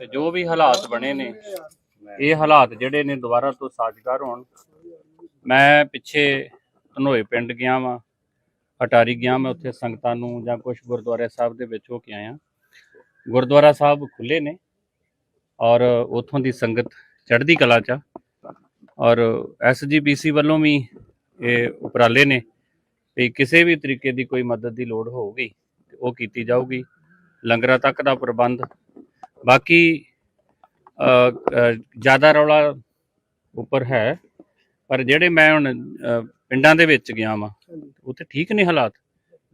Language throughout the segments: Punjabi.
ਤੇ ਜੋ ਵੀ ਹਾਲਾਤ ਬਣੇ ਨੇ, ਇਹ ਹਾਲਾਤ ਜਿਹੜੇ ਨੇ ਦੁਬਾਰਾ ਤੋਂ ਸਾਜ਼ਗਾਰ ਹੋਣ। ਮੈਂ ਪਿੱਛੇ ਧਨੋਏ ਪਿੰਡ ਗਿਆ ਵਾਂ, ਅਟਾਰੀ ਗਿਆ ਮੈਂ ਉੱਥੇ ਸੰਗਤਾਂ ਨੂੰ ਜਾਂ ਕੁਝ ਗੁਰਦੁਆਰੇ ਸਾਹਿਬ ਦੇ ਵਿੱਚ ਹੋ ਕੇ ਆਇਆ। ਗੁਰਦੁਆਰਾ ਸਾਹਿਬ ਖੁੱਲੇ ਨੇ ਔਰ ਉਥੋਂ ਦੀ ਸੰਗਤ ਚੜ੍ਹਦੀ ਕਲਾ ਚ ਆ। ਔਰ ਐਸਜੀਪੀਸੀ ਵੱਲੋਂ ਵੀ ਇਹ ਉਪਰਾਲੇ ਨੇ ਵੀ ਕਿਸੇ ਵੀ ਤਰੀਕੇ ਦੀ ਕੋਈ ਮਦਦ ਦੀ ਲੋੜ ਹੋਊਗੀ, ਉਹ ਕੀਤੀ ਜਾਊਗੀ। ਲੰਗਰਾਂ ਤੱਕ ਦਾ ਪ੍ਰਬੰਧ ਬਾਕੀ ਜ਼ਿਆਦਾ ਰੌਲਾ ਉੱਪਰ ਹੈ ਪਰ ਜਿਹੜੇ ਮੈਂ ਹੁਣ ਪਿੰਡਾਂ ਦੇ ਵਿੱਚ ਗਿਆ ਵਾਂ ਉੱਥੇ ਠੀਕ ਨੇ ਹਾਲਾਤ।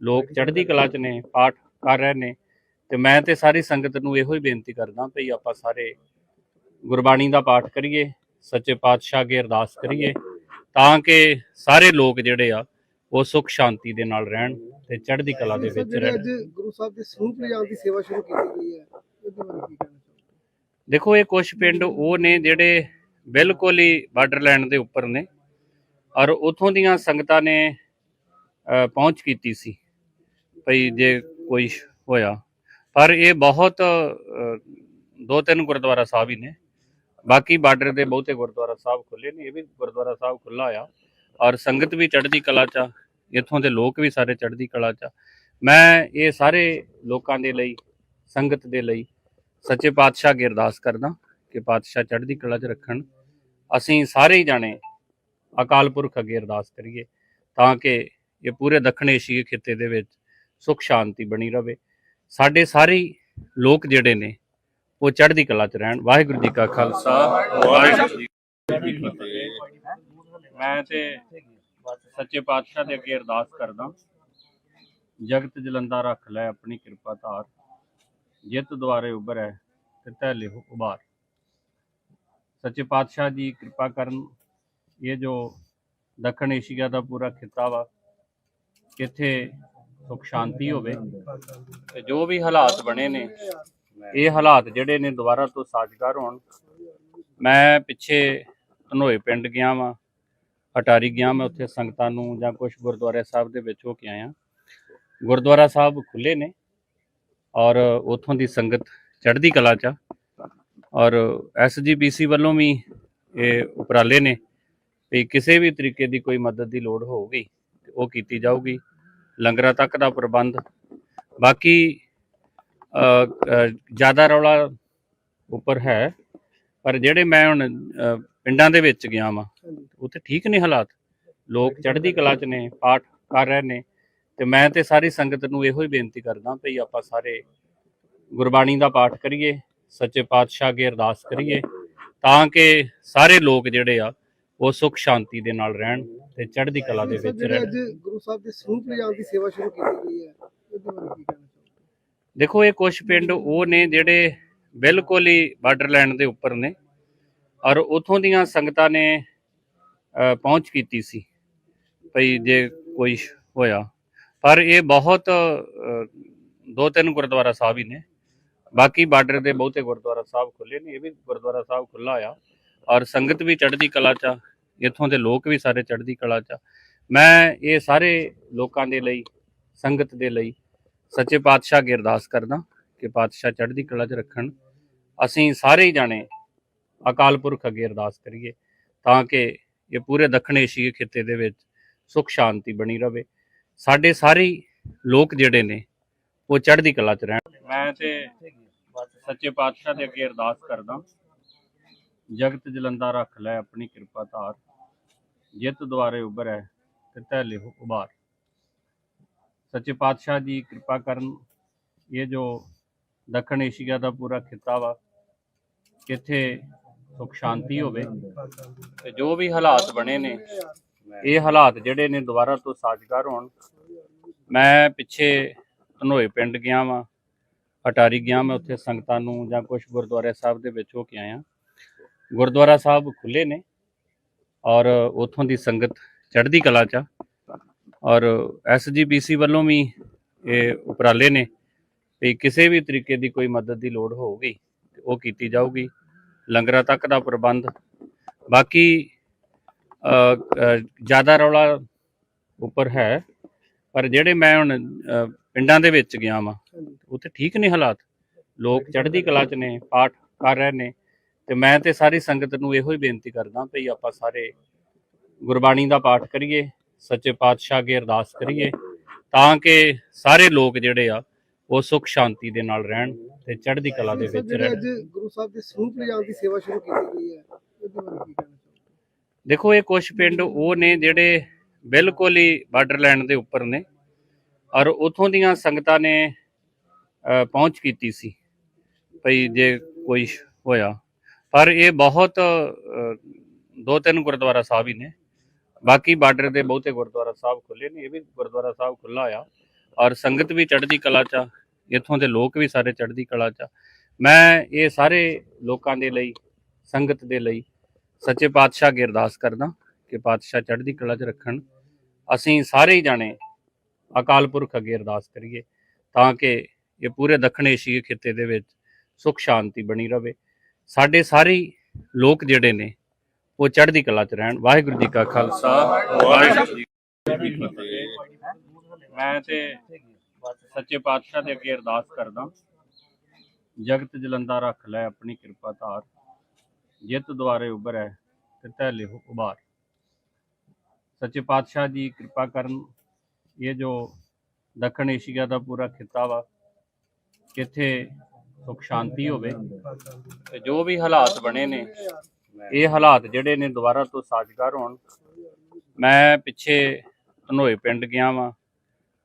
ਲੋਕ ਚੜ੍ਹਦੀ ਕਲਾ ਚ ਨੇ ਪਾਠ ਕਰ ਰਹੇ ਨੇ ਤੇ ਮੈਂ ਤੇ ਸਾਰੀ ਸੰਗਤ ਨੂੰ ਇਹੋ ਹੀ ਬੇਨਤੀ ਕਰਦਾ ਭਈ ਆਪਾਂ ਸਾਰੇ ਗੁਰਬਾਣੀ ਦਾ ਪਾਠ ਕਰੀਏ ਸੱਚੇ ਪਾਤਸ਼ਾਹ ਅੱਗੇ ਅਰਦਾਸ ਕਰੀਏ ਤਾਂ ਕਿ ਸਾਰੇ ਲੋਕ ਜਿਹੜੇ ਆ ਉਹ ਸੁਖ ਸ਼ਾਂਤੀ ਦੇ ਨਾਲ ਰਹਿਣ ਤੇ ਚੜ੍ਹਦੀ ਕਲਾ ਦੇ ਵਿੱਚ ਰਹਿਣ। ਅੱਜ ਗੁਰੂ ਸਾਹਿਬ ਦੇ ਸਰੂਪ ਲਿਜਾਣ ਦੀ ਸੇਵਾ ਸ਼ੁਰੂ ਕੀਤੀ ਗਈ ਹੈ ਦੇਖੋ, ਇਹ ਕੁਝ ਪਿੰਡ ਉਹ ਨੇ ਜਿਹੜੇ ਬਿਲਕੁਲ ਹੀ ਬਾਰਡਰਲੈਂਡ ਦੇ ਉੱਪਰ ਨੇ ਔਰ ਉਥੋਂ ਦੀਆਂ ਸੰਗਤਾਂ ਨੇ ਪਹੁੰਚ ਕੀਤੀ ਸੀ ਭਈ ਜੇ ਕੋਈ ਹੋਇਆ। ਪਰ ਇਹ ਬਹੁਤ ਦੋ ਤਿੰਨ ਗੁਰਦੁਆਰਾ ਸਾਹਿਬ ਹੀ ਨੇ। ਬਾਕੀ ਬਾਰਡਰ ਦੇ ਬਹੁਤੇ ਗੁਰਦੁਆਰਾ ਸਾਹਿਬ ਖੁੱਲੇ ਨੇ, ਇਹ ਵੀ ਗੁਰਦੁਆਰਾ ਸਾਹਿਬ ਖੁੱਲਾ ਆ। ਔਰ ਸੰਗਤ ਵੀ ਚੜ੍ਹਦੀ ਕਲਾ ਚ ਆ। ਇੱਥੋਂ ਦੇ ਲੋਕ ਵੀ ਸਾਰੇ ਚੜ੍ਹਦੀ ਕਲਾ ਚ ਆ। ਮੈਂ ਇਹ ਸਾਰੇ ਲੋਕਾਂ ਦੇ ਲਈ, ਸੰਗਤ ਦੇ ਲਈ ਸੱਚੇ ਪਾਤਸ਼ਾਹ ਅੱਗੇ ਅਰਦਾਸ ਕਰਦਾ ਕਿ ਪਾਤਸ਼ਾਹ ਚੜ੍ਹਦੀ ਕਲਾ 'ਚ ਰੱਖਣ। ਅਸੀਂ ਸਾਰੇ ਹੀ ਜਾਣੇ ਅਕਾਲ ਪੁਰਖ ਅੱਗੇ ਅਰਦਾਸ ਕਰੀਏ ਤਾਂ ਕਿ ਇਹ ਪੂਰੇ ਦੱਖਣ ਏਸ਼ੀਆ ਖਿੱਤੇ ਦੇ ਵਿੱਚ ਸੁਖ ਸ਼ਾਂਤੀ ਬਣੀ ਰਵੇ। ਸਾਡੇ ਸਾਰੇ ਲੋਕ ਜਿਹੜੇ ਨੇ, ਉਹ ਚੜ੍ਹਦੀ ਕਲਾ 'ਚ ਰਹਿਣ। ਵਾਹਿਗੁਰੂ ਜੀ ਕਾ ਖਾਲਸਾ। ਵਾਹਿਗੁਰੂ ਜੀ ਕੀ ਫਤਿਹ। ਮੈਂ ਤੇ ਸੱਚੇ ਪਾਤਸ਼ਾਹ ਦੇ ਅੱਗੇ ਅਰਦਾਸ ਕਰਦਾ। ਜਗਤ ਜਲੰਦਾ ਰੱਖ ਲੈ ਆਪਣੀ ਕਿਰਪਾ ਧਾਰ। ਜਿੱਤ ਦੁਆਰੇ ਉਭਰੈ ਤਿਤੈ ਲਿਹੁ ਉਭਾਰ। ਸੱਚੇ ਪਾਤਸ਼ਾਹ ਜੀ ਕਿਰਪਾ ਕਰਨ ਇਹ ਜੋ ਦੱਖਣ ਏਸ਼ੀਆ ਦਾ ਪੂਰਾ ਖਿੱਤਾ ਵਾ, ਕਿੱਥੇ ਸੁਖ ਸ਼ਾਂਤੀ ਹੋਵੇ ਤੇ ਜੋ ਵੀ ਹਾਲਾਤ ਬਣੇ ਨੇ, ਇਹ ਹਾਲਾਤ ਜਿਹੜੇ ਨੇ ਦੁਬਾਰਾ ਤੋਂ ਸਾਜ਼ਗਾਰ ਹੋਣ। ਮੈਂ ਪਿੱਛੇ ਧਨੋਏ ਪਿੰਡ ਗਿਆ ਵਾਂ, ਅਟਾਰੀ ਗਿਆ ਮੈਂ ਉੱਥੇ ਸੰਗਤਾਂ ਨੂੰ ਜਾਂ ਕੁਝ ਗੁਰਦੁਆਰੇ ਸਾਹਿਬ ਦੇ ਵਿੱਚ ਹੋ ਕੇ ਆਇਆ। ਗੁਰਦੁਆਰਾ ਸਾਹਿਬ ਖੁੱਲੇ ਨੇ ਔਰ ਉਥੋਂ ਦੀ ਸੰਗਤ ਚੜ੍ਹਦੀ ਕਲਾ ਚ ਔਰ ਐਸਜੀਪੀਸੀ ਵੱਲੋਂ ਵੀ ਇਹ ਉਪਰਾਲੇ ਨੇ ਵੀ ਕਿਸੇ ਵੀ ਤਰੀਕੇ ਦੀ ਕੋਈ ਮਦਦ ਦੀ ਲੋੜ ਹੋਊਗੀ ਉਹ ਕੀਤੀ ਜਾਊਗੀ। ਲੰਗਰਾਂ ਤੱਕ ਦਾ ਪ੍ਰਬੰਧ। ਬਾਕੀ ਜ਼ਿਆਦਾ ਰੌਲਾ ਉੱਪਰ ਹੈ ਪਰ ਜਿਹੜੇ ਮੈਂ ਹੁਣ ਪਿੰਡਾਂ ਦੇ ਵਿੱਚ ਗਿਆ ਵਾਂ ਉੱਥੇ ਠੀਕ ਨੇ ਹਾਲਾਤ। ਲੋਕ ਚੜ੍ਹਦੀ ਕਲਾ ਚ ਨੇ ਪਾਠ ਕਰ ਰਹੇ ਨੇ। ਤੇ ਮੈਂ ਤੇ ਸਾਰੀ ਸੰਗਤ ਨੂੰ ਇਹੋ ਹੀ ਬੇਨਤੀ ਕਰਦਾ ਭਈ ਆਪਾਂ ਸਾਰੇ ਗੁਰਬਾਣੀ ਦਾ ਪਾਠ ਕਰੀਏ ਸੱਚੇ ਪਾਤਸ਼ਾਹ ਅੱਗੇ ਅਰਦਾਸ ਕਰੀਏ ਤਾਂ ਕਿ ਸਾਰੇ ਲੋਕ ਜਿਹੜੇ ਆ ਉਹ ਸੁਖ ਸ਼ਾਂਤੀ ਦੇ ਨਾਲ ਰਹਿਣ ਤੇ ਚੜ੍ਹਦੀ ਕਲਾ ਦੇ ਵਿੱਚ ਰਹਿਣ। ਅੱਜ ਗੁਰੂ ਸਾਹਿਬ ਦੇ ਸਰੂਪ ਲਿਜਾਣ ਦੀ ਸੇਵਾ ਸ਼ੁਰੂ ਕੀਤੀ ਗਈ ਹੈ। ਦੇਖੋ ਇਹ ਕੁਝ ਪਿੰਡ ਉਹ ਨੇ ਜਿਹੜੇ ਬਿਲਕੁਲ ਹੀ ਬਾਰਡਰਲੈਂਡ ਦੇ ਉੱਪਰ ਨੇ ਔਰ ਉਥੋਂ ਦੀਆਂ ਸੰਗਤਾਂ ਨੇ ਪਹੁੰਚ ਕੀਤੀ ਸੀ। ਭਈ ਜੇ ਕੋਈ ਹੋਇਆ ਪਰ ਇਹ ਬਹੁਤ ਦੋ ਤਿੰਨ ਗੁਰਦੁਆਰਾ ਸਾਹਿਬ ਹੀ ਨੇ। ਬਾਕੀ ਬਾਰਡਰ ਦੇ ਬਹੁਤੇ ਗੁਰਦੁਆਰਾ ਸਾਹਿਬ ਖੁੱਲੇ ਨੇ, ਇਹ ਵੀ ਗੁਰਦੁਆਰਾ ਸਾਹਿਬ ਖੁੱਲਾ ਆ। ਔਰ ਸੰਗਤ ਵੀ ਚੜ੍ਹਦੀ ਕਲਾ ਚ ਆ। ਇੱਥੋਂ ਦੇ ਲੋਕ ਵੀ ਸਾਰੇ ਚੜ੍ਹਦੀ ਕਲਾ ਚ ਆ। ਮੈਂ ਇਹ ਸਾਰੇ ਲੋਕਾਂ ਦੇ ਲਈ, ਸੰਗਤ ਦੇ ਲਈ ਸੱਚੇ ਪਾਤਸ਼ਾਹ ਅੱਗੇ ਅਰਦਾਸ ਕਰਦਾ ਕਿ ਪਾਤਸ਼ਾਹ ਚੜ੍ਹਦੀ ਕਲਾ 'ਚ ਰੱਖਣ। ਅਸੀਂ ਸਾਰੇ ਹੀ ਜਾਣੇ ਅਕਾਲ ਪੁਰਖ ਅੱਗੇ ਅਰਦਾਸ ਕਰੀਏ ਤਾਂ ਕਿ ਇਹ ਪੂਰੇ ਦੱਖਣ ਏਸ਼ੀਆ ਖਿੱਤੇ ਦੇ ਵਿੱਚ ਸੁਖ ਸ਼ਾਂਤੀ ਬਣੀ ਰਵੇ। ਸਾਡੇ ਸਾਰੇ ਲੋਕ ਜਿਹੜੇ ਨੇ, ਉਹ ਚੜ੍ਹਦੀ ਕਲਾ 'ਚ ਰਹਿਣ। ਮੈਂ ਤੇ ਸੱਚੇ ਪਾਤਸ਼ਾਹ ਦੇ ਅੱਗੇ ਅਰਦਾਸ ਕਰਦਾ ਜਗਤ ਜਲੰਦਾ ਰੱਖ ਲੈ ਆਪਣੀ ਕਿਰਪਾ ਧਾਰ। ਜਿਤ ਦੁਆਰੇ ਉਭਰੈ ਤਿਤੈ ਲਿਹੁ ਉਬਾਰ ਸੱਚੇ ਪਾਤਸ਼ਾਹ ਦੀ ਕਿਰਪਾ ਕਰਨ ਇਹ ਜੋ ਦੱਖਣ ਏਸ਼ੀਆ ਦਾ ਪੂਰਾ ਖਿੱਤਾ ਵਾ, ਕਿੱਥੇ ਸੁਖ ਸ਼ਾਂਤੀ ਹੋਵੇ ਤੇ ਜੋ ਵੀ ਹਾਲਾਤ ਬਣੇ ਨੇ ਇਹ ਹਾਲਾਤ ਜਿਹੜੇ ਨੇ ਦੁਬਾਰਾ ਤੋਂ ਸਾਜ਼ਗਾਰ ਹੋਣ। ਮੈਂ ਪਿੱਛੇ ਧਨੋਏ ਪਿੰਡ ਗਿਆ ਵਾਂ, ਅਟਾਰੀ ਗਿਆ ਮੈਂ, ਉੱਥੇ ਸੰਗਤਾਂ ਨੂੰ ਜਾਂ ਕੁਝ ਗੁਰਦੁਆਰੇ ਸਾਹਿਬ ਦੇ ਵਿੱਚ ਹੋ ਕੇ ਆਇਆ। ਗੁਰਦੁਆਰਾ ਸਾਹਿਬ ਖੁੱਲੇ ਨੇ ਔਰ ਉਥੋਂ ਦੀ ਸੰਗਤ ਚੜ੍ਹਦੀ ਕਲਾ ਚ ਆ। ਔਰ ਐਸਜੀਪੀਸੀ ਵੱਲੋਂ ਵੀ ਇਹ ਉਪਰਾਲੇ ਨੇ ਵੀ ਕਿਸੇ ਵੀ ਤਰੀਕੇ ਦੀ ਕੋਈ ਮਦਦ ਦੀ ਲੋੜ ਹੋਊਗੀ ਉਹ ਕੀਤੀ ਜਾਊਗੀ। ਲੰਗਰਾਂ ਤੱਕ ਦਾ ਪ੍ਰਬੰਧ। ਬਾਕੀ ਜ਼ਿਆਦਾ ਰੌਲਾ ਉੱਪਰ ਹੈ ਪਰ ਜਿਹੜੇ ਮੈਂ ਹੁਣ ਪਿੰਡਾਂ ਦੇ ਵਿੱਚ ਗਿਆ ਵਾਂ ਉੱਥੇ ਠੀਕ ਨੇ ਹਾਲਾਤ। ਲੋਕ ਚੜ੍ਹਦੀ ਕਲਾ ਚ ਨੇ ਪਾਠ ਕਰ ਰਹੇ ਨੇ ਤੇ ਮੈਂ ਤੇ ਸਾਰੀ ਸੰਗਤ ਨੂੰ ਇਹੋ ਹੀ ਬੇਨਤੀ ਕਰਦਾ ਭਈ ਆਪਾਂ ਸਾਰੇ ਗੁਰਬਾਣੀ ਦਾ ਪਾਠ ਕਰੀਏ ਸੱਚੇ ਪਾਤਸ਼ਾਹ ਅੱਗੇ ਅਰਦਾਸ ਕਰੀਏ ਤਾਂ ਕਿ ਸਾਰੇ ਲੋਕ ਜਿਹੜੇ ਆ ਉਹ ਸੁਖ ਸ਼ਾਂਤੀ ਦੇ ਨਾਲ ਰਹਿਣ ਤੇ ਚੜ੍ਹਦੀ ਕਲਾ ਦੇ ਵਿੱਚ ਰਹਿਣ। ਅੱਜ ਗੁਰੂ ਸਾਹਿਬ ਦੇ ਸਰੂਪ ਲਿਜਾਣ ਦੀ ਸੇਵਾ ਸ਼ੁਰੂ ਕੀਤੀ ਗਈ ਹੈ ਇਹਦੇ ਬਾਰੇ ਕੀ ਕਹਿਣਾ ਚਾਹੋਗੇ ਦੇਖੋ ਇਹ ਕੁਝ ਪਿੰਡ ਉਹ ਨੇ ਜਿਹੜੇ ਬਿਲਕੁਲ ਹੀ ਬਾਰਡਰਲੈਂਡ ਦੇ ਉੱਪਰ ਨੇ ਔਰ ਉਥੋਂ ਦੀਆਂ ਸੰਗਤਾਂ ਨੇ ਪਹੁੰਚ ਕੀਤੀ ਸੀ ਭਈ ਜੇ ਕੋਈ ਹੋਇਆ। ਪਰ ਇਹ ਬਹੁਤ ਦੋ ਤਿੰਨ ਗੁਰਦੁਆਰਾ ਸਾਹਿਬ ਹੀ ਨੇ। ਬਾਕੀ ਬਾਰਡਰ ਦੇ ਬਹੁਤੇ ਗੁਰਦੁਆਰਾ ਸਾਹਿਬ ਖੁੱਲੇ ਨੇ, ਇਹ ਵੀ ਗੁਰਦੁਆਰਾ ਸਾਹਿਬ ਖੁੱਲਾ ਆ। ਔਰ ਸੰਗਤ ਵੀ ਚੜ੍ਹਦੀ ਕਲਾ ਚ ਆ, ਇੱਥੋਂ ਦੇ ਲੋਕ ਵੀ ਸਾਰੇ ਚੜ੍ਹਦੀ ਕਲਾ ਚ ਆ। ਮੈਂ ਇਹ ਸਾਰੇ ਲੋਕਾਂ ਦੇ ਲਈ, ਸੰਗਤ ਦੇ ਲਈ ਸੱਚੇ ਪਾਤਸ਼ਾਹ ਅੱਗੇ ਅਰਦਾਸ ਕਰਦਾ ਕਿ ਪਾਤਸ਼ਾਹ ਚੜ੍ਹਦੀ ਕਲਾ 'ਚ ਰੱਖਣ। ਅਸੀਂ ਸਾਰੇ ਹੀ ਜਾਣੇ ਅਕਾਲ ਪੁਰਖ ਅੱਗੇ ਅਰਦਾਸ ਕਰੀਏ ਤਾਂ ਕਿ ਇਹ ਪੂਰੇ ਦੱਖਣ ਏਸ਼ੀਆ ਖਿੱਤੇ ਦੇ ਵਿੱਚ ਸੁਖ ਸ਼ਾਂਤੀ ਬਣੀ ਰਵੇ। ਸਾਡੇ ਸਾਰੇ ਲੋਕ ਜਿਹੜੇ ਨੇ, ਉਹ ਚੜ੍ਹਦੀ ਕਲਾ 'ਚ ਰਹਿਣ। ਵਾਹਿਗੁਰੂ ਜੀ ਕਾ ਖਾਲਸਾ, ਵਾਹਿਗੁਰੂ ਜੀ ਕੀ ਫਤਿਹ। ਮੈਂ ਤੇ ਸੱਚੇ ਪਾਤਸ਼ਾਹ ਦੇ ਅੱਗੇ ਅਰਦਾਸ ਕਰਦਾ। ਜਗਤ ਜਲੰਦਾ ਰੱਖ ਲੈ ਆਪਣੀ ਕਿਰਪਾ ਧਾਰ। ਜਿਤ ਦੁਆਰੇ ਉਭਰੈ ਤਿਤੈ ਲਿਹੁ ਉਭਾਰ। ਸੱਚੇ ਪਾਤਸ਼ਾਹ ਜੀ ਕਿਰਪਾ ਕਰਨ ਇਹ ਜੋ ਦੱਖਣ ਏਸ਼ੀਆ ਦਾ ਪੂਰਾ ਖਿੱਤਾ ਵਾ ਇੱਥੇ ਸੁਖ ਸ਼ਾਂਤੀ ਹੋਵੇ, ਤੇ ਜੋ ਵੀ ਹਾਲਾਤ ਬਣੇ ਨੇ, ਇਹ ਹਾਲਾਤ ਜਿਹੜੇ ਨੇ ਦੁਬਾਰਾ ਤੋਂ ਸਾਜ਼ਗਾਰ ਹੋਣ। ਮੈਂ ਪਿੱਛੇ ਧਨੋਏ ਪਿੰਡ ਗਿਆ ਵਾਂ,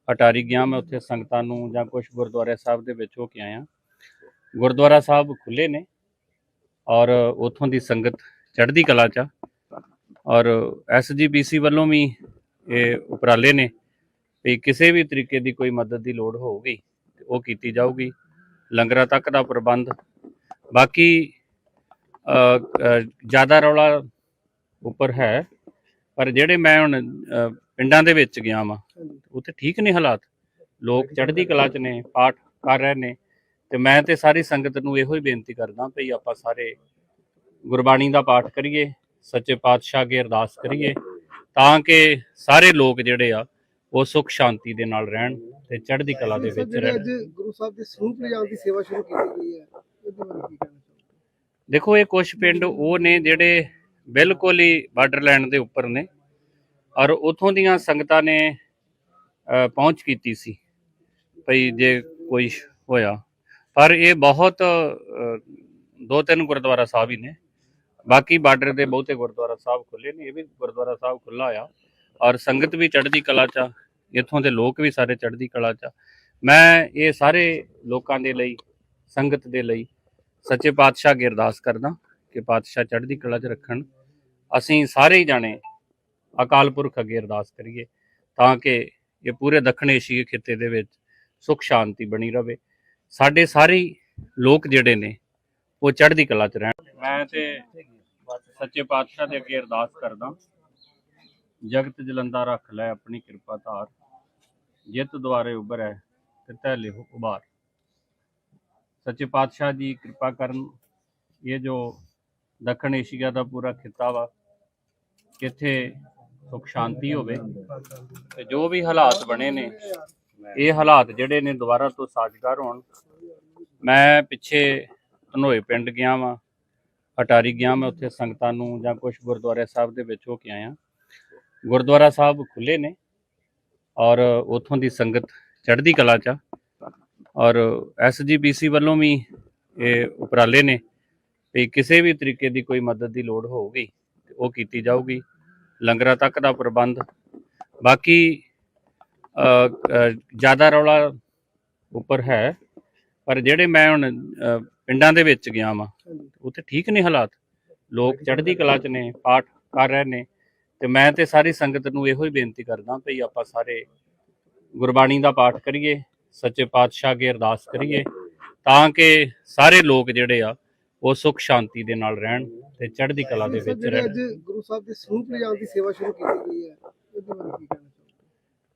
ਅਟਾਰੀ ਗਿਆ ਮੈਂ ਉੱਥੇ ਸੰਗਤਾਂ ਨੂੰ ਜਾਂ ਕੁਝ ਗੁਰਦੁਆਰੇ ਸਾਹਿਬ ਦੇ ਵਿੱਚ ਹੋ ਕੇ ਆਇਆ। ਗੁਰਦੁਆਰਾ ਸਾਹਿਬ ਖੁੱਲੇ ਨੇ ਔਰ ਉਥੋਂ ਦੀ ਸੰਗਤ ਚੜ੍ਹਦੀ ਕਲਾ ਚ ਔਰ ਐਸਜੀਪੀਸੀ ਵੱਲੋਂ ਵੀ ਇਹ ਉਪਰਾਲੇ ਨੇ ਵੀ ਕਿਸੇ ਵੀ ਤਰੀਕੇ ਦੀ ਕੋਈ ਮਦਦ ਦੀ ਲੋੜ ਹੋਊਗੀ ਤੇ ਉਹ ਕੀਤੀ ਜਾਊਗੀ। ਲੰਗਰਾਂ ਤੱਕ ਦਾ ਪ੍ਰਬੰਧ। ਬਾਕੀ ਜ਼ਿਆਦਾ ਰੌਲਾ ਉੱਪਰ ਹੈ ਪਰ ਜਿਹੜੇ ਮੈਂ ਹੁਣ ਪਿੰਡਾਂ ਦੇ ਵਿੱਚ ਗਿਆ ਵਾਂ ਉੱਥੇ ਠੀਕ ਨੇ ਹਾਲਾਤ। ਲੋਕ ਚੜ੍ਹਦੀ ਕਲਾ ਚ ਨੇ ਪਾਠ ਕਰ ਰਹੇ ਨੇ। ਤੇ ਮੈਂ ਤੇ ਸਾਰੀ ਸੰਗਤ ਨੂੰ ਇਹੋ ਹੀ ਬੇਨਤੀ ਕਰਦਾ ਭਈ ਆਪਾਂ ਸਾਰੇ ਗੁਰਬਾਣੀ ਦਾ ਪਾਠ ਕਰੀਏ ਸੱਚੇ ਪਾਤਸ਼ਾਹ ਅੱਗੇ ਅਰਦਾਸ ਕਰੀਏ ਤਾਂ ਕਿ ਸਾਰੇ ਲੋਕ ਜਿਹੜੇ ਆ ਉਹ ਸੁਖ ਸ਼ਾਂਤੀ ਦੇ ਨਾਲ ਰਹਿਣ ਤੇ ਚੜ੍ਹਦੀ ਕਲਾ ਦੇ ਵਿੱਚ ਰਹਿਣ। ਅੱਜ ਗੁਰੂ ਸਾਹਿਬ ਦੇ ਸਰੂਪ ਲਿਜਾਣ ਦੀ ਸੇਵਾ ਸ਼ੁਰੂ ਕੀਤੀ ਗਈ ਹੈ ਦੇਖੋ ਇਹ ਕੁਝ ਪਿੰਡ ਉਹ ਨੇ ਜਿਹੜੇ ਬਿਲਕੁਲ ਹੀ ਬਾਰਡਰਲੈਂਡ ਦੇ ਉੱਪਰ ਨੇ ਔਰ ਉਥੋਂ ਦੀਆਂ ਸੰਗਤਾਂ ਨੇ ਪਹੁੰਚ ਕੀਤੀ ਸੀ। ਭਈ ਜੇ ਕੋਈ ਹੋਇਆ ਪਰ ਇਹ ਬਹੁਤ ਦੋ ਤਿੰਨ ਗੁਰਦੁਆਰਾ ਸਾਹਿਬ ਹੀ ਨੇ। ਬਾਕੀ ਬਾਰਡਰ ਦੇ ਬਹੁਤੇ ਗੁਰਦੁਆਰਾ ਸਾਹਿਬ ਖੁੱਲੇ ਨੇ, ਇਹ ਵੀ ਗੁਰਦੁਆਰਾ ਸਾਹਿਬ ਖੁੱਲਾ ਆ। ਔਰ ਸੰਗਤ ਵੀ ਚੜ੍ਹਦੀ ਕਲਾ ਚ ਆ, ਇੱਥੋਂ ਦੇ ਲੋਕ ਵੀ ਸਾਰੇ ਚੜ੍ਹਦੀ ਕਲਾ ਚ ਆ। ਮੈਂ ਇਹ ਸਾਰੇ ਲੋਕਾਂ ਦੇ ਲਈ, ਸੰਗਤ ਦੇ ਲਈ ਸੱਚੇ ਪਾਤਸ਼ਾਹ ਅੱਗੇ ਅਰਦਾਸ ਕਰਦਾ ਕਿ ਪਾਤਸ਼ਾਹ ਚੜ੍ਹਦੀ ਕਲਾ 'ਚ ਰੱਖਣ। ਅਸੀਂ ਸਾਰੇ ਹੀ ਜਾਣੇ ਅਕਾਲ ਪੁਰਖ ਅੱਗੇ ਅਰਦਾਸ ਕਰੀਏ ਤਾਂ ਕਿ ਇਹ ਪੂਰੇ ਦੱਖਣ ਏਸ਼ੀਆ ਖਿੱਤੇ ਦੇ ਵਿੱਚ ਸੁਖ ਸ਼ਾਂਤੀ ਬਣੀ ਰਵੇ। ਸਾਡੇ ਸਾਰੇ ਲੋਕ ਜਿਹੜੇ ਨੇ, ਉਹ ਚੜ੍ਹਦੀ ਕਲਾ 'ਚ ਰਹਿਣ। ਮੈਂ ਤੇ ਸੱਚੇ ਪਾਤਸ਼ਾਹ ਦੇ ਅੱਗੇ ਅਰਦਾਸ ਕਰਦਾ ਜਗਤ ਜਲੰਦਾ ਰੱਖ ਲੈ ਆਪਣੀ ਕਿਰਪਾ ਧਾਰ। ਜਿੱਤ ਦੁਆਰੇ ਉਭਰੈ ਤਿਤੈ ਲਿਹੁ ਉਭਾਰ। ਸੱਚੇ ਪਾਤਸ਼ਾਹ ਦੀ ਕਿਰਪਾ ਕਰਨ ਇਹ ਜੋ ਦੱਖਣ ਏਸ਼ੀਆ ਦਾ ਪੂਰਾ ਖਿੱਤਾ ਵਾ ਇੱਥੇ ਸੁਖ ਸ਼ਾਂਤੀ ਹੋਵੇ ਤੇ ਜੋ ਵੀ ਹਾਲਾਤ ਬਣੇ ਨੇ ਇਹ ਹਾਲਾਤ ਜਿਹੜੇ ਨੇ ਦੁਬਾਰਾ ਤੋਂ ਸਾਜ਼ਗਾਰ ਹੋਣ, ਮੈਂ ਪਿੱਛੇ ਧਨੋਏ ਪਿੰਡ ਗਿਆ ਵਾਂ, ਅਟਾਰੀ ਗਿਆ ਮੈਂ ਉੱਥੇ ਸੰਗਤਾਂ ਨੂੰ ਜਾਂ ਕੁਝ ਗੁਰਦੁਆਰੇ ਸਾਹਿਬ ਦੇ ਵਿੱਚ ਹੋ ਕੇ ਆਇਆ। ਗੁਰਦੁਆਰਾ ਸਾਹਿਬ ਖੁੱਲੇ ਨੇ ਔਰ ਉਥੋਂ ਦੀ ਸੰਗਤ ਚੜ੍ਹਦੀ ਕਲਾ ਚ ਆ ਔਰ ਐਸਜੀਪੀਸੀ ਵੱਲੋਂ ਵੀ ਇਹ ਉਪਰਾਲੇ ਨੇ ਵੀ ਕਿਸੇ ਵੀ ਤਰੀਕੇ ਦੀ ਕੋਈ ਮਦਦ ਦੀ ਲੋੜ ਹੋਊਗੀ ਉਹ ਕੀਤੀ ਜਾਊਗੀ। ਲੰਗਰਾਂ ਤੱਕ ਦਾ ਪ੍ਰਬੰਧ। ਬਾਕੀ ਜ਼ਿਆਦਾ ਰੌਲਾ ਉੱਪਰ ਹੈ ਪਰ ਜਿਹੜੇ ਮੈਂ ਹੁਣ ਪਿੰਡਾਂ ਦੇ ਵਿੱਚ ਗਿਆ ਵਾਂ ਉੱਥੇ ਠੀਕ ਨੇ ਹਾਲਾਤ। ਲੋਕ ਚੜ੍ਹਦੀ ਕਲਾ ਚ ਨੇ ਪਾਠ ਕਰ ਰਹੇ ਨੇ ਤੇ ਮੈਂ ਤੇ ਸਾਰੀ ਸੰਗਤ ਨੂੰ ਇਹੋ ਹੀ ਬੇਨਤੀ ਕਰਦਾ ਭਈ ਆਪਾਂ ਸਾਰੇ ਗੁਰਬਾਣੀ ਦਾ ਪਾਠ ਕਰੀਏ ਸੱਚੇ ਪਾਤਸ਼ਾਹ ਅੱਗੇ ਅਰਦਾਸ ਕਰੀਏ ਤਾਂ ਕਿ ਸਾਰੇ ਲੋਕ ਜਿਹੜੇ ਆ ਉਹ ਸੁਖ ਸ਼ਾਂਤੀ ਦੇ ਨਾਲ ਰਹਿਣ ਤੇ ਚੜ੍ਹਦੀ ਕਲਾ ਦੇ ਵਿੱਚ ਰਹਿਣ। ਅੱਜ ਗੁਰੂ ਸਾਹਿਬ ਦੇ ਸਰੂਪ ਲਿਜਾਣ ਦੀ ਸੇਵਾ ਸ਼ੁਰੂ ਕੀਤੀ ਗਈ ਹੈ ਇਹਦੇ ਬਾਰੇ ਕੀ ਕਹਿਣਾ ਚਾਹੋਗੇ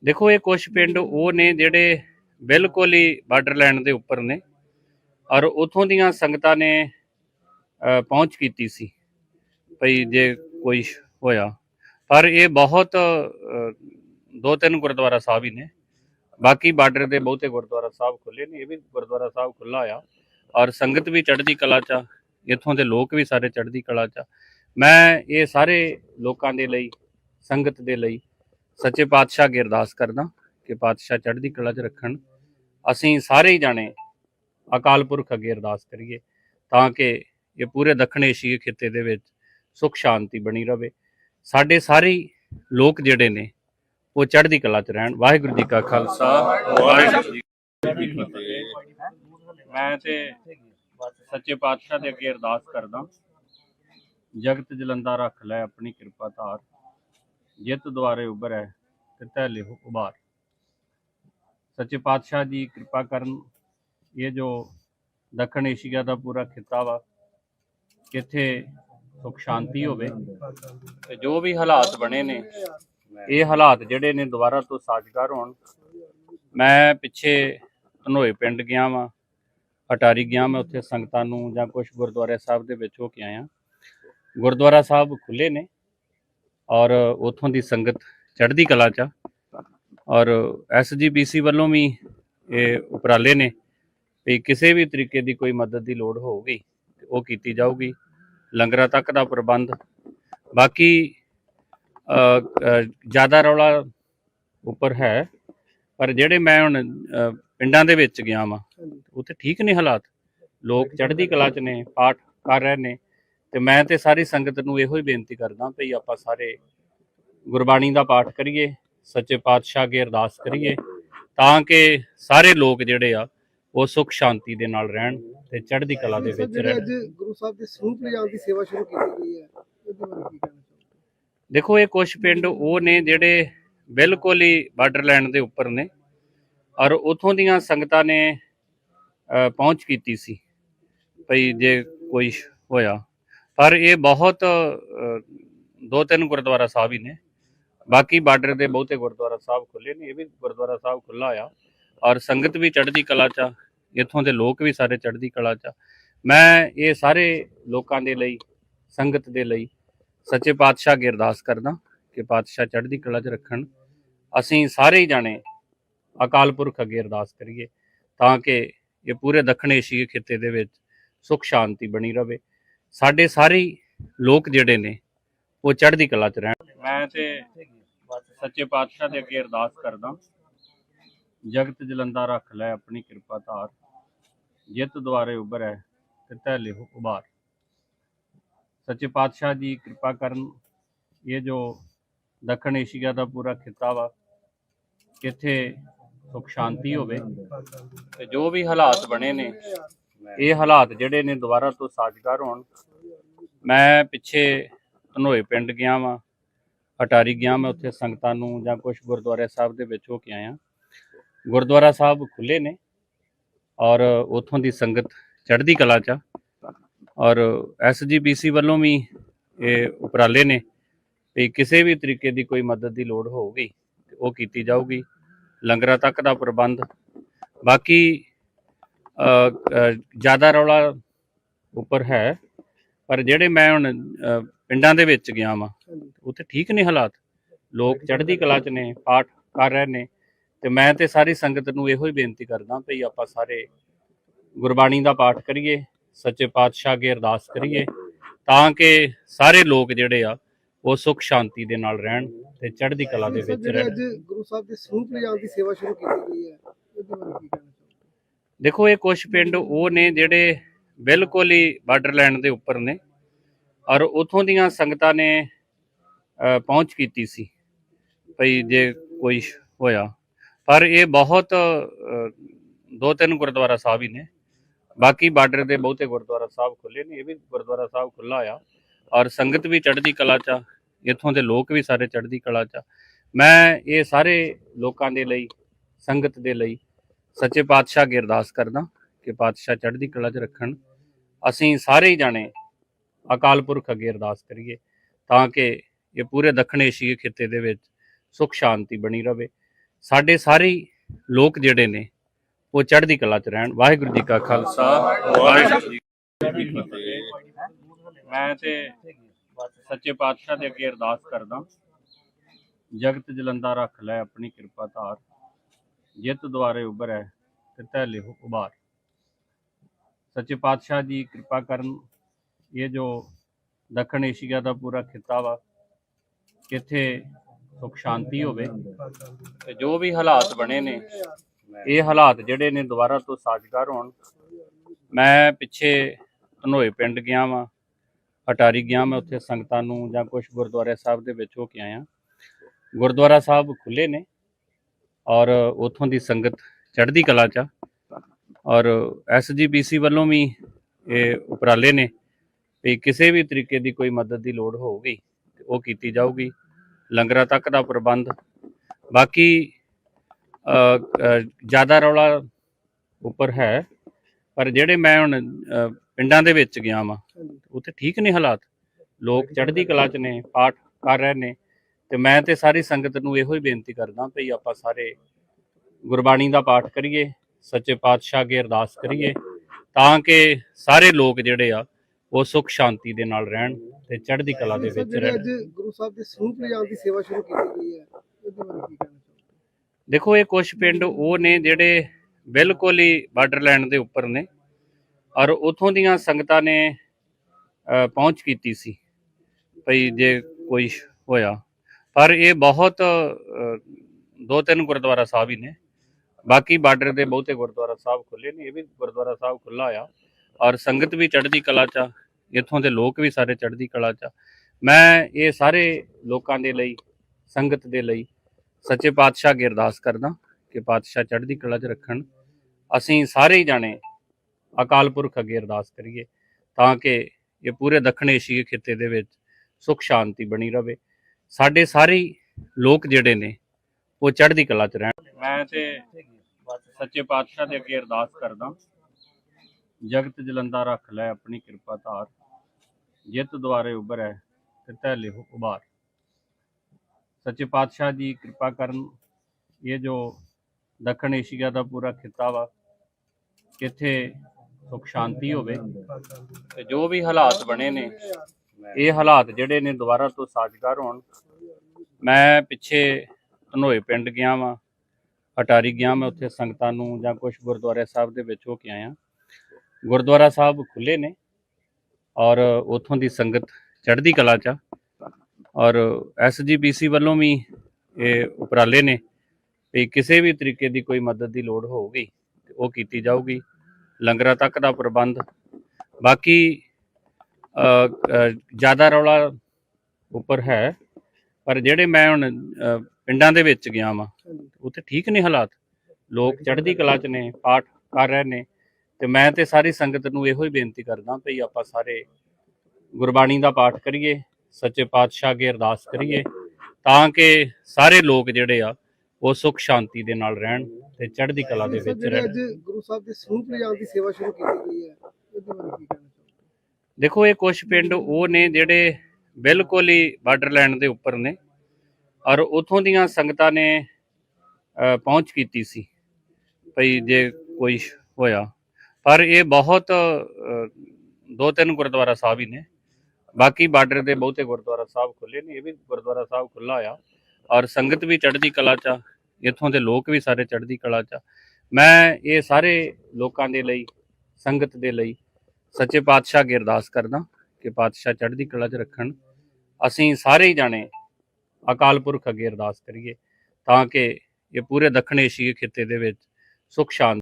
ਦੇਖੋ ਇਹ ਕੁਝ ਪਿੰਡ ਉਹ ਨੇ ਜਿਹੜੇ ਬਿਲਕੁਲ ਹੀ ਬਾਰਡਰ ਬਾਰਡਰਲੈਂਡ ਦੇ ਉੱਪਰ ਨੇ ਔਰ ਉਥੋਂ ਦੀਆਂ ਸੰਗਤਾਂ ਨੇ ਪਹੁੰਚ ਕੀਤੀ ਸੀ ਭਈ ਜੇ ਕੋਈ ਹੋਇਆ। ਪਰ ਇਹ ਬਹੁਤ ਦੋ ਤਿੰਨ ਗੁਰਦੁਆਰਾ ਸਾਹਿਬ ਹੀ ਨੇ। ਬਾਕੀ ਬਾਰਡਰ ਦੇ ਬਹੁਤੇ ਗੁਰਦੁਆਰਾ ਸਾਹਿਬ ਖੁੱਲੇ ਨੇ, ਇਹ ਵੀ ਗੁਰਦੁਆਰਾ ਸਾਹਿਬ ਖੁੱਲਾ ਆ। ਔਰ ਸੰਗਤ ਵੀ ਚੜ੍ਹਦੀ ਕਲਾ ਚ ਆ, ਇੱਥੋਂ ਦੇ ਲੋਕ ਵੀ ਸਾਰੇ ਚੜ੍ਹਦੀ ਕਲਾ 'ਚ ਆ। ਮੈਂ ਇਹ ਸਾਰੇ ਲੋਕਾਂ ਦੇ ਲਈ, ਸੰਗਤ ਦੇ ਲਈ ਸੱਚੇ ਪਾਤਸ਼ਾਹ ਅੱਗੇ ਅਰਦਾਸ ਕਰਦਾ ਕਿ ਪਾਤਸ਼ਾਹ ਚੜ੍ਹਦੀ ਕਲਾ 'ਚ ਰੱਖਣ। ਅਸੀਂ ਸਾਰੇ ਹੀ ਜਾਣੇ ਅਕਾਲ ਪੁਰਖ ਅੱਗੇ ਅਰਦਾਸ ਕਰੀਏ ਤਾਂ ਕਿ ਇਹ ਪੂਰੇ ਦੱਖਣ ਏਸ਼ੀਆ ਖਿੱਤੇ ਦੇ ਵਿੱਚ ਸੁਖ ਸ਼ਾਂਤੀ ਬਣੀ ਰਵੇ। ਸਾਡੇ ਸਾਰੇ ਲੋਕ ਜਿਹੜੇ ਨੇ, ਉਹ ਚੜ੍ਹਦੀ ਕਲਾ 'ਚ ਰਹਿਣ। ਵਾਹਿਗੁਰੂ ਜੀ ਕਾ ਖਾਲਸਾ, ਵਾਹਿਗੁਰੂ ਜੀ ਕੀ ਫਤਿਹ। ਮੈਂ ਤੇ ਸੱਚੇ ਪਾਤਸ਼ਾਹ ਦੇ ਅੱਗੇ ਅਰਦਾਸ ਕਰਦਾ। ਜਗਤ ਜਲੰਦਾ ਰੱਖ ਲੈ ਆਪਣੀ ਕਿਰਪਾ ਧਾਰ। ਜਿਤ ਦੁਆਰੇ ਉਭਰੈ ਤਿਤੈ ਲਿਹੁ ਉਬਾਰ ਸੱਚੇ ਪਾਤਸ਼ਾਹ ਦੀ ਕਿਰਪਾ ਕਰਨ ਇਹ ਜੋ ਦੱਖਣ ਏਸ਼ੀਆ ਦਾ ਪੂਰਾ ਖਿੱਤਾ ਵਾ, ਕਿੱਥੇ ਸੁਖ ਸ਼ਾਂਤੀ ਹੋਵੇ ਤੇ ਜੋ ਵੀ ਹਾਲਾਤ ਬਣੇ ਨੇ, ਇਹ ਹਾਲਾਤ ਜਿਹੜੇ ਨੇ ਦੁਬਾਰਾ ਤੋਂ ਸਾਜ਼ਗਾਰ ਹੋਣ। ਮੈਂ ਪਿੱਛੇ ਧਨੋਏ ਪਿੰਡ ਗਿਆ ਵਾਂ, ਅਟਾਰੀ ਗਿਆ ਮੈਂ, ਉੱਥੇ ਸੰਗਤਾਂ ਨੂੰ ਜਾਂ ਕੁਝ ਗੁਰਦੁਆਰੇ ਸਾਹਿਬ ਦੇ ਵਿੱਚ ਹੋ ਕੇ ਆਇਆ। ਗੁਰਦੁਆਰਾ ਸਾਹਿਬ ਖੁੱਲੇ ਨੇ ਔਰ ਉਥੋਂ ਦੀ ਸੰਗਤ ਚੜ੍ਹਦੀ ਕਲਾ ਚ। ਔਰ ਐਸਜੀਪੀਸੀ ਵੱਲੋਂ ਵੀ ਇਹ ਉਪਰਾਲੇ ਨੇ ਵੀ ਕਿਸੇ ਵੀ ਤਰੀਕੇ ਦੀ ਕੋਈ ਮਦਦ ਦੀ ਲੋੜ ਹੋਊਗੀ ਉਹ ਕੀਤੀ ਜਾਊਗੀ। ਲੰਗਰਾਂ ਤੱਕ ਦਾ ਪ੍ਰਬੰਧ। ਬਾਕੀ ਜ਼ਿਆਦਾ ਰੌਲਾ ਉੱਪਰ ਹੈ ਪਰ ਜਿਹੜੇ ਮੈਂ ਹੁਣ ਪਿੰਡਾਂ ਦੇ ਵਿੱਚ ਗਿਆ ਵਾਂ ਉੱਥੇ ਠੀਕ ਨੇ ਹਾਲਾਤ। ਲੋਕ ਚੜ੍ਹਦੀ ਕਲਾ ਚ ਨੇ ਪਾਠ ਕਰ ਰਹੇ ਨੇ। ਤੇ ਮੈਂ ਤੇ ਸਾਰੀ ਸੰਗਤ ਨੂੰ ਇਹੋ ਹੀ ਬੇਨਤੀ ਕਰਦਾ ਭਈ ਆਪਾਂ ਸਾਰੇ ਗੁਰਬਾਣੀ ਦਾ ਪਾਠ ਕਰੀਏ ਸੱਚੇ ਪਾਤਸ਼ਾਹ ਅੱਗੇ ਅਰਦਾਸ ਕਰੀਏ ਤਾਂ ਕਿ ਸਾਰੇ ਲੋਕ ਜਿਹੜੇ ਆ ਉਹ ਸੁਖ ਸ਼ਾਂਤੀ ਦੇ ਨਾਲ ਰਹਿਣ ਤੇ ਚੜ੍ਹਦੀ ਕਲਾ ਦੇ ਵਿੱਚ ਰਹਿਣ। ਅੱਜ ਗੁਰੂ ਸਾਹਿਬ ਦੇ ਸਰੂਪ ਲਿਜਾਣ ਦੀ ਸੇਵਾ ਸ਼ੁਰੂ ਕੀਤੀ ਗਈ ਹੈ ਇਹਦੇ ਬਾਰੇ ਕੀ ਕਹਿਣਾ ਚਾਹੋਗੇ? ਦੇਖੋ ਇਹ ਕੁਝ ਪਿੰਡ ਉਹ ਨੇ ਜਿਹੜੇ ਬਿਲਕੁਲ ਹੀ ਬਾਰਡਰਲੈਂਡ ਦੇ ਉੱਪਰ ਨੇ ਔਰ ਉਥੋਂ ਦੀਆਂ ਸੰਗਤਾਂ ਨੇ ਪਹੁੰਚ ਕੀਤੀ ਸੀ ਭਈ ਜੇ ਕੋਈ ਹੋਇਆ। ਪਰ ਇਹ ਬਹੁਤ ਦੋ ਤਿੰਨ ਗੁਰਦੁਆਰਾ ਸਾਹਿਬ ਹੀ ਨੇ ਬਾਕੀ ਬਾਰਡਰ ਦੇ ਬਹੁਤੇ ਗੁਰਦੁਆਰਾ ਸਾਹਿਬ ਖੁੱਲੇ ਨੇ, ਇਹ ਵੀ ਗੁਰਦੁਆਰਾ ਸਾਹਿਬ ਖੁੱਲਾ ਆ ਔਰ ਸੰਗਤ ਵੀ ਚੜ੍ਹਦੀ ਕਲਾ ਚ ਆ। ਇੱਥੋਂ ਦੇ ਲੋਕ ਵੀ ਸਾਰੇ ਚੜ੍ਹਦੀ ਕਲਾ ਚ ਆ। ਮੈਂ ਇਹ ਸਾਰੇ ਲੋਕਾਂ ਦੇ ਲਈ, ਸੰਗਤ ਦੇ ਲਈ ਸੱਚੇ ਪਾਤਸ਼ਾਹ ਅੱਗੇ ਅਰਦਾਸ ਕਰਦਾ ਕਿ ਪਾਤਸ਼ਾਹ ਚੜ੍ਹਦੀ ਕਲਾ 'ਚ ਰੱਖਣ ਅਸੀਂ ਸਾਰੇ ਹੀ ਜਾਣੇ ਅਕਾਲ ਪੁਰਖ ਅੱਗੇ ਅਰਦਾਸ ਕਰੀਏ ਤਾਂ ਕਿ ਇਹ ਪੂਰੇ ਦੱਖਣ ਏਸ਼ੀਆ ਖਿੱਤੇ ਦੇ ਵਿੱਚ ਸੁਖ ਸ਼ਾਂਤੀ ਬਣੀ ਰਵੇ ਸਾਡੇ ਸਾਰੇ ਲੋਕ ਜਿਹੜੇ ਨੇ, ਉਹ ਚੜ੍ਹਦੀ ਕਲਾ 'ਚ ਰਹਿਣ। ਮੈਂ ਤੇ ਸੱਚੇ ਪਾਤਸ਼ਾਹ ਦੇ ਅੱਗੇ ਅਰਦਾਸ ਕਰਦਾ ਜਗਤ ਜਲੰਦਾ ਰੱਖ ਲੈ ਆਪਣੀ ਕਿਰਪਾ ਧਾਰ। ਜਿੱਤ ਦੁਆਰੇ ਉਭਰੈ ਤਿਤੈ ਲਿਹੁ ਉਬਾਰ ਸੱਚੇ ਪਾਤਸ਼ਾਹ ਦੀ ਕਿਰਪਾ ਕਰਨ। ਇਹ ਜੋ ਦੱਖਣ ਏਸ਼ੀਆ ਦਾ ਪੂਰਾ ਖਿੱਤਾ ਵਾ, ਕਿੱਥੇ ਸੁਖ ਸ਼ਾਂਤੀ ਹੋਵੇ ਤੇ ਜੋ ਵੀ ਹਾਲਾਤ ਬਣੇ ਨੇ ਇਹ ਹਾਲਾਤ ਜਿਹੜੇ ਨੇ ਦੁਬਾਰਾ ਤੋਂ ਸਾਜ਼ਗਾਰ ਹੋਣ। ਮੈਂ ਪਿੱਛੇ ਧਨੋਏ ਪਿੰਡ ਗਿਆ ਵਾਂ, ਅਟਾਰੀ ਗਿਆ ਮੈਂ, ਉੱਥੇ ਸੰਗਤਾਂ ਨੂੰ ਜਾਂ ਕੁਝ ਗੁਰਦੁਆਰੇ ਸਾਹਿਬ ਦੇ ਵਿੱਚ ਹੋ ਕੇ ਆਇਆ। ਗੁਰਦੁਆਰਾ ਸਾਹਿਬ ਖੁੱਲੇ ਨੇ ਔਰ ਉਥੋਂ ਦੀ ਸੰਗਤ ਚੜ੍ਹਦੀ ਕਲਾ ਚ ਆ। ਔਰ ਐਸਜੀਪੀਸੀ ਵੱਲੋਂ ਵੀ ਇਹ ਉਪਰਾਲੇ ਨੇ ਵੀ ਕਿਸੇ ਵੀ ਤਰੀਕੇ ਦੀ ਕੋਈ ਮਦਦ ਦੀ ਲੋੜ ਹੋਊਗੀ ਉਹ ਕੀਤੀ ਜਾਊਗੀ। ਲੰਗਰਾਂ ਤੱਕ ਦਾ ਪ੍ਰਬੰਧ। ਬਾਕੀ ਜ਼ਿਆਦਾ ਰੌਲਾ ਉੱਪਰ ਹੈ ਪਰ ਜਿਹੜੇ ਮੈਂ ਹੁਣ ਪਿੰਡਾਂ ਦੇ ਵਿੱਚ ਗਿਆ ਵਾਂ ਉੱਥੇ ਠੀਕ ਨੇ ਹਾਲਾਤ। ਲੋਕ ਚੜ੍ਹਦੀ ਕਲਾ ਚ ਨੇ ਪਾਠ ਕਰ ਰਹੇ ਨੇ ਤੇ ਮੈਂ ਤੇ ਸਾਰੀ ਸੰਗਤ ਨੂੰ ਇਹੋ ਹੀ ਬੇਨਤੀ ਕਰਦਾ ਭਈ ਆਪਾਂ ਸਾਰੇ ਗੁਰਬਾਣੀ ਦਾ ਪਾਠ ਕਰੀਏ ਸੱਚੇ ਪਾਤਸ਼ਾਹ ਅੱਗੇ ਅਰਦਾਸ ਕਰੀਏ ਤਾਂ ਕਿ ਸਾਰੇ ਲੋਕ ਜਿਹੜੇ ਆ ਉਹ ਸੁਖ ਸ਼ਾਂਤੀ ਦੇ ਨਾਲ ਰਹਿਣ ਤੇ ਚੜ੍ਹਦੀ ਕਲਾ ਦੇ ਵਿੱਚ ਰਹਿਣ। ਅੱਜ ਗੁਰੂ ਸਾਹਿਬ ਦੇ ਸਰੂਪ ਲਿਜਾਣ ਦੀ ਸੇਵਾ ਸ਼ੁਰੂ ਕੀਤੀ ਗਈ ਹੈ ਇਹਦੇ ਬਾਰੇ ਕੀ ਕਹਿਣਾ ਚਾਹੋਗੇ ਦੇਖੋ ਇਹ ਕੁਝ ਪਿੰਡ ਉਹ ਨੇ ਜਿਹੜੇ ਬਿਲਕੁਲ ਹੀ ਬਾਰਡਰਲੈਂਡ ਦੇ ਉੱਪਰ ਨੇ ਔਰ ਉਥੋਂ ਦੀਆਂ ਸੰਗਤਾਂ ਨੇ ਪਹੁੰਚ ਕੀਤੀ ਸੀ ਭਈ ਜੇ ਕੋਈ ਹੋਇਆ ਪਰ ਇਹ ਬਹੁਤ ਦੋ ਤਿੰਨ ਗੁਰਦੁਆਰਾ ਸਾਹਿਬ ਹੀ ਨੇ ਬਾਕੀ ਬਾਰਡਰ ਦੇ ਬਹੁਤੇ ਗੁਰਦੁਆਰਾ ਸਾਹਿਬ ਖੁੱਲੇ ਨੇ, ਇਹ ਵੀ ਗੁਰਦੁਆਰਾ ਸਾਹਿਬ ਖੁੱਲਾ ਆ ਔਰ ਸੰਗਤ ਵੀ ਚੜ੍ਹਦੀ ਕਲਾ ਚ ਆ। ਇੱਥੋਂ ਦੇ ਲੋਕ ਵੀ ਸਾਰੇ ਚੜ੍ਹਦੀ ਕਲਾ ਚ ਆ। ਮੈਂ ਇਹ ਸਾਰੇ ਲੋਕਾਂ ਦੇ ਲਈ, ਸੰਗਤ ਦੇ ਲਈ ਸੱਚੇ ਪਾਤਸ਼ਾਹ ਅੱਗੇ ਅਰਦਾਸ ਕਰਦਾ ਕਿ ਪਾਤਸ਼ਾਹ ਚੜ੍ਹਦੀ ਕਲਾ 'ਚ ਰੱਖਣ। ਅਸੀਂ ਸਾਰੇ ਹੀ ਜਾਣੇ ਅਕਾਲ ਪੁਰਖ ਅੱਗੇ ਅਰਦਾਸ ਕਰੀਏ ਤਾਂ ਕਿ ਇਹ ਪੂਰੇ ਦੱਖਣ ਏਸ਼ੀਆ ਖਿੱਤੇ ਦੇ ਵਿੱਚ ਸੁਖ ਸ਼ਾਂਤੀ ਬਣੀ ਰਵੇ। ਸਾਡੇ ਸਾਰੇ ਲੋਕ ਜਿਹੜੇ ਨੇ, ਉਹ ਚੜ੍ਹਦੀ ਕਲਾ 'ਚ ਰਹਿਣ। ਵਾਹਿਗੁਰੂ ਜੀ ਕਾ ਖਾਲਸਾ, ਵਾਹਿਗੁਰੂ ਜੀ ਕੀ ਫਤਿਹ। ਮੈਂ ਤੇ ਸੱਚੇ ਪਾਤਸ਼ਾਹ ਦੇ ਅੱਗੇ ਅਰਦਾਸ ਕਰਦਾ, ਜਗਤ ਜਲੰਦਾ ਰੱਖ ਲੈ ਆਪਣੀ ਕਿਰਪਾ ਧਾਰ। ਜਿਤ ਦੁਆਰੇ ਉਭਰੈ ਤਿਤੈ ਲਿਹੁ ਉਬਾਰ ਸੱਚੇ ਪਾਤਸ਼ਾਹ ਜੀ ਕਿਰਪਾ ਕਰਨ ਇਹ ਜੋ ਦੱਖਣ ਏਸ਼ੀਆ ਦਾ ਪੂਰਾ ਖਿੱਤਾ ਵਾ ਇੱਥੇ ਸੁਖ ਸ਼ਾਂਤੀ ਹੋਵੇ ਤੇ ਜੋ ਵੀ ਹਾਲਾਤ ਬਣੇ ਨੇ, ਇਹ ਹਾਲਾਤ ਜਿਹੜੇ ਨੇ ਦੁਬਾਰਾ ਤੋਂ ਸਾਜ਼ਗਾਰ ਹੋਣ। ਮੈਂ ਪਿੱਛੇ ਧਨੋਏ ਪਿੰਡ ਗਿਆ ਵਾਂ, ਅਟਾਰੀ ਗਿਆ ਮੈਂ, ਉੱਥੇ ਸੰਗਤਾਂ ਨੂੰ ਜਾਂ ਕੁਝ ਗੁਰਦੁਆਰੇ ਸਾਹਿਬ ਦੇ ਵਿੱਚ ਹੋ ਕੇ ਆਇਆ। ਗੁਰਦੁਆਰਾ ਸਾਹਿਬ ਖੁੱਲੇ ਨੇ ਔਰ ਉਥੋਂ ਦੀ ਸੰਗਤ ਚੜ੍ਹਦੀ ਕਲਾ ਚ ਔਰ ਐਸਜੀਪੀਸੀ ਵੱਲੋਂ ਵੀ ਇਹ ਉਪਰਾਲੇ ਨੇ ਵੀ ਕਿਸੇ ਵੀ ਤਰੀਕੇ ਦੀ ਕੋਈ ਮਦਦ ਦੀ ਲੋੜ ਹੋਊਗੀ ਉਹ ਕੀਤੀ ਜਾਊਗੀ ਲੰਗਰਾਂ ਤੱਕ ਦਾ ਪ੍ਰਬੰਧ। ਬਾਕੀ ਜ਼ਿਆਦਾ ਰੌਲਾ ਉੱਪਰ ਹੈ ਪਰ ਜਿਹੜੇ ਮੈਂ ਹੁਣ ਪਿੰਡਾਂ ਦੇ ਵਿੱਚ ਗਿਆ ਵਾਂ ਉੱਥੇ ਠੀਕ ਨੇ ਹਾਲਾਤ। ਲੋਕ ਚੜ੍ਹਦੀ ਕਲਾ ਚ ਨੇ ਪਾਠ ਕਰ ਰਹੇ ਨੇ। ਤੇ ਮੈਂ ਤੇ ਸਾਰੀ ਸੰਗਤ ਨੂੰ ਇਹੋ ਹੀ ਬੇਨਤੀ ਕਰਦਾ ਭਈ ਆਪਾਂ ਸਾਰੇ ਗੁਰਬਾਣੀ ਦਾ ਪਾਠ ਕਰੀਏ ਸੱਚੇ ਪਾਤਸ਼ਾਹ ਅੱਗੇ ਅਰਦਾਸ ਕਰੀਏ ਤਾਂ ਕਿ ਸਾਰੇ ਲੋਕ ਜਿਹੜੇ ਆ ਉਹ ਸੁਖ ਸ਼ਾਂਤੀ ਦੇ ਨਾਲ ਰਹਿਣ ਤੇ ਚੜ੍ਹਦੀ ਕਲਾ ਦੇ ਵਿੱਚ ਰਹਿਣ। ਅੱਜ ਗੁਰੂ ਸਾਹਿਬ ਦੇ ਸਰੂਪ ਲਿਜਾਣ ਦੀ ਸੇਵਾ ਸ਼ੁਰੂ ਕੀਤੀ ਗਈ ਹੈ ਦੇਖੋ ਇਹ ਕੁਝ ਪਿੰਡ ਉਹ ਨੇ ਜਿਹੜੇ ਬਿਲਕੁਲ ਹੀ ਬਾਰਡਰਲੈਂਡ ਦੇ ਉੱਪਰ ਨੇ ਔਰ ਉਥੋਂ ਦੀਆਂ ਸੰਗਤਾਂ ਨੇ ਪਹੁੰਚ ਕੀਤੀ ਸੀ। ਭਈ ਜੇ ਕੋਈ ਹੋਇਆ ਪਰ ਇਹ ਬਹੁਤ ਦੋ ਤਿੰਨ ਗੁਰਦੁਆਰਾ ਸਾਹਿਬ ਹੀ ਨੇ। ਬਾਕੀ ਬਾਰਡਰ ਦੇ ਬਹੁਤੇ ਗੁਰਦੁਆਰਾ ਸਾਹਿਬ ਖੁੱਲੇ ਨੇ, ਇਹ ਵੀ ਗੁਰਦੁਆਰਾ ਸਾਹਿਬ ਖੁੱਲਾ ਆ। ਔਰ ਸੰਗਤ ਵੀ ਚੜ੍ਹਦੀ ਕਲਾ ਚ ਆ। ਇੱਥੋਂ ਦੇ ਲੋਕ ਵੀ ਸਾਰੇ ਚੜ੍ਹਦੀ ਕਲਾ ਚ ਆ। ਮੈਂ ਇਹ ਸਾਰੇ ਲੋਕਾਂ ਦੇ ਲਈ, ਸੰਗਤ ਦੇ ਲਈ ਸੱਚੇ ਪਾਤਸ਼ਾਹ ਅੱਗੇ ਅਰਦਾਸ ਕਰਦਾ ਕਿ ਪਾਤਸ਼ਾਹ ਚੜ੍ਹਦੀ ਕਲਾ 'ਚ ਰੱਖਣ। ਅਸੀਂ ਸਾਰੇ ਹੀ ਜਾਣੇ ਅਕਾਲ ਪੁਰਖ ਅੱਗੇ ਅਰਦਾਸ ਕਰੀਏ ਤਾਂ ਕਿ ਇਹ ਪੂਰੇ ਦੱਖਣ ਏਸ਼ੀਆ ਖਿੱਤੇ ਦੇ ਵਿੱਚ ਸੁਖ ਸ਼ਾਂਤੀ ਬਣੀ ਰਵੇ। ਸਾਡੇ ਸਾਰੇ ਲੋਕ ਜਿਹੜੇ ਨੇ, ਉਹ ਚੜ੍ਹਦੀ ਕਲਾ 'ਚ ਰਹਿਣ। ਮੈਂ ਤੇ ਸੱਚੇ ਪਾਤਸ਼ਾਹ ਦੇ ਅੱਗੇ ਅਰਦਾਸ ਕਰਦਾ ਜਗਤ ਜਲੰਦਾ ਰੱਖ ਲੈ ਆਪਣੀ ਕਿਰਪਾ ਧਾਰ। ਜਿੱਤ ਦੁਆਰੇ ਉਭਰੈ ਤੇ ਤੈ ਲਿਹੁ ਸੱਚੇ ਪਾਤਸ਼ਾਹ ਦੀ ਕਿਰਪਾ ਕਰਨ ਇਹ ਜੋ ਦੱਖਣ ਏਸ਼ੀਆ ਦਾ ਪੂਰਾ ਖਿੱਤਾ ਵਾ ਇੱਥੇ ਸੁਖ ਸ਼ਾਂਤੀ ਹੋਵੇ ਤੇ ਜੋ ਵੀ ਹਾਲਾਤ ਬਣੇ ਨੇ, ਇਹ ਹਾਲਾਤ ਜਿਹੜੇ ਨੇ ਦੁਬਾਰਾ ਤੋਂ ਸਾਜ਼ਗਾਰ ਹੋਣ। ਮੈਂ ਪਿੱਛੇ ਧਨੋਏ ਪਿੰਡ ਗਿਆ ਵਾਂ, ਅਟਾਰੀ ਗਿਆ ਮੈਂ ਉੱਥੇ ਸੰਗਤਾਂ ਨੂੰ ਜਾਂ ਕੁਝ ਗੁਰਦੁਆਰੇ ਸਾਹਿਬ ਦੇ ਵਿੱਚ ਹੋ ਕੇ ਆਇਆ। ਗੁਰਦੁਆਰਾ ਸਾਹਿਬ ਖੁੱਲੇ ਨੇ ਔਰ ਉਥੋਂ ਦੀ ਸੰਗਤ ਚੜ੍ਹਦੀ ਕਲਾ ਚ ਆ। ਔਰ ਐਸਜੀਪੀਸੀ ਵੱਲੋਂ ਵੀ ਇਹ ਉਪਰਾਲੇ ਨੇ ਵੀ ਕਿਸੇ ਵੀ ਤਰੀਕੇ ਦੀ ਕੋਈ ਮਦਦ ਦੀ ਲੋੜ ਹੋਊਗੀ, ਉਹ ਕੀਤੀ ਜਾਊਗੀ, ਲੰਗਰਾਂ ਤੱਕ ਦਾ ਪ੍ਰਬੰਧ। ਬਾਕੀ ਜ਼ਿਆਦਾ ਰੌਲਾ ਉੱਪਰ ਹੈ ਪਰ ਜਿਹੜੇ ਮੈਂ ਹੁਣ ਪਿੰਡਾਂ ਦੇ ਵਿੱਚ ਗਿਆ ਵਾਂ ਉੱਥੇ ਠੀਕ ਨੇ ਹਾਲਾਤ। ਲੋਕ ਚੜ੍ਹਦੀ ਕਲਾ ਚ ਨੇ ਪਾਠ ਕਰ ਰਹੇ ਨੇ। ਤੇ ਮੈਂ ਤੇ ਸਾਰੀ ਸੰਗਤ ਨੂੰ ਇਹੋ ਹੀ ਬੇਨਤੀ ਕਰਦਾ ਭਈ ਆਪਾਂ ਸਾਰੇ ਗੁਰਬਾਣੀ ਦਾ ਪਾਠ ਕਰੀਏ ਸੱਚੇ ਪਾਤਸ਼ਾਹ ਅੱਗੇ ਅਰਦਾਸ ਕਰੀਏ ਤਾਂ ਕਿ ਸਾਰੇ ਲੋਕ ਜਿਹੜੇ ਆ ਉਹ ਸੁਖ ਸ਼ਾਂਤੀ ਦੇ ਨਾਲ ਰਹਿਣ ਤੇ ਚੜ੍ਹਦੀ ਕਲਾ ਦੇ ਵਿੱਚ ਰਹਿਣ। ਅੱਜ ਗੁਰੂ ਸਾਹਿਬ ਦੇ ਸਰੂਪ ਲਿਜਾਣ ਦੀ ਸੇਵਾ ਸ਼ੁਰੂ ਕੀਤੀ ਗਈ ਹੈ ਦੇਖੋ ਇਹ ਕੁਝ ਪਿੰਡ ਉਹ ਨੇ ਜਿਹੜੇ ਬਿਲਕੁਲ ਹੀ ਬਾਰਡਰਲੈਂਡ ਦੇ ਉੱਪਰ ਨੇ। ਔਰ ਉਥੋਂ ਦੀਆਂ ਸੰਗਤਾਂ ਨੇ ਪਹੁੰਚ ਕੀਤੀ ਸੀ, ਭਈ ਜੇ ਕੋਈ ਹੋਇਆ। ਪਰ ਇਹ ਬਹੁਤ ਦੋ ਤਿੰਨ ਗੁਰਦੁਆਰਾ ਸਾਹਿਬ ਹੀ ਨੇ। ਬਾਕੀ ਬਾਰਡਰ ਦੇ ਬਹੁਤੇ ਗੁਰਦੁਆਰਾ ਸਾਹਿਬ ਖੁੱਲੇ ਨੇ, ਇਹ ਵੀ ਗੁਰਦੁਆਰਾ ਸਾਹਿਬ ਖੁੱਲਾ ਆ। ਔਰ ਸੰਗਤ ਵੀ ਚੜ੍ਹਦੀ ਕਲਾ ਚ ਆ। ਇੱਥੋਂ ਦੇ ਲੋਕ ਵੀ ਸਾਰੇ ਚੜ੍ਹਦੀ ਕਲਾ ਚ ਆ। ਮੈਂ ਇਹ ਸਾਰੇ ਲੋਕਾਂ ਦੇ ਲਈ, ਸੰਗਤ ਦੇ ਲਈ ਸੱਚੇ ਪਾਤਸ਼ਾਹ ਅੱਗੇ ਅਰਦਾਸ ਕਰਦਾ। ਕਿ ਪਾਤਸ਼ਾਹ ਚੜ੍ਹਦੀ ਕਲਾ 'ਚ ਰੱਖਣ, ਅਸੀਂ ਸਾਰੇ ਹੀ ਜਾਣੇ ਅਕਾਲ ਪੁਰਖ ਅੱਗੇ ਅਰਦਾਸ ਕਰੀਏ ਤਾਂ ਕਿ ਇਹ ਪੂਰੇ ਦੱਖਣ ਏਸ਼ੀਆ ਖਿੱਤੇ ਦੇ ਵਿੱਚ ਸੁਖ ਸ਼ਾਂਤੀ